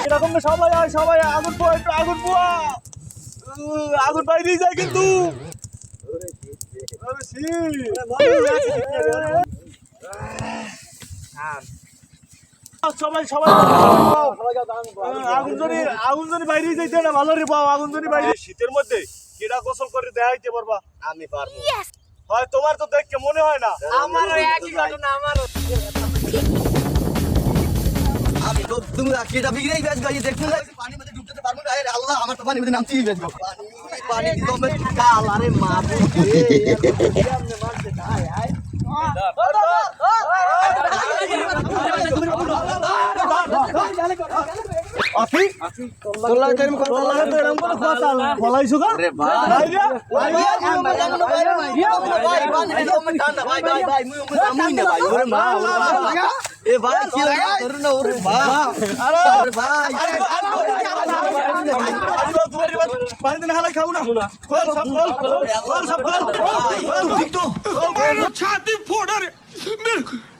এরকম সবাই আয় সবাই আগুন পোয়া একটু আগুন পোয়া। আগুন বাইরেই যায় কিন্তু। আরে ছি। সবাই সবাই আগুন যদি আগুন যদি বাইরে যাইতে না ভালো রে পাও আগুন বাইরে শীতের মধ্যে কেডা গোসল করে দেখাইতে পারবা? আমি পারব। হয় তোমার তো দেখে মনে হয় না। আমারও একই ঘটনা আমারও। আমি তো তুমি কেটা বিগড়েই বেশ গাড়ি দেখতে লাগছি পানি মধ্যে ডুবতে পারব না। আরে আল্লাহ আমার তো পানি মধ্যে নামতেই বেশ পানি কাল আরে মাবু আফি তোলা টাইম তোলা তো এরকম করে কথা বলাইছো গা আরে ভাই ভাই ভাই ভাই ভাই ভাই ভাই ভাই মুই মুই জামুই না ভাই ওরে মা এ ভাই কি লাগা ধরু না ওরে মা আরে ভাই আরে পানি দিন হালা খাও না কল সব কল কল সব কল ঠিক তো ছাতি ফোড়া রে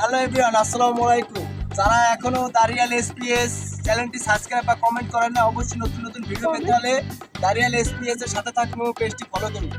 হ্যালো এভরিওয়ান আসসালামু আলাইকুম। যারা এখনও দারিয়াল এসপিএস চ্যানেলটি সাবস্ক্রাইব বা কমেন্ট করেন না অবশ্যই নতুন নতুন ভিডিও পেতে হলে দারিয়াল এসপিএস এর সাথে থাকুন পেজটি ফলো করুন।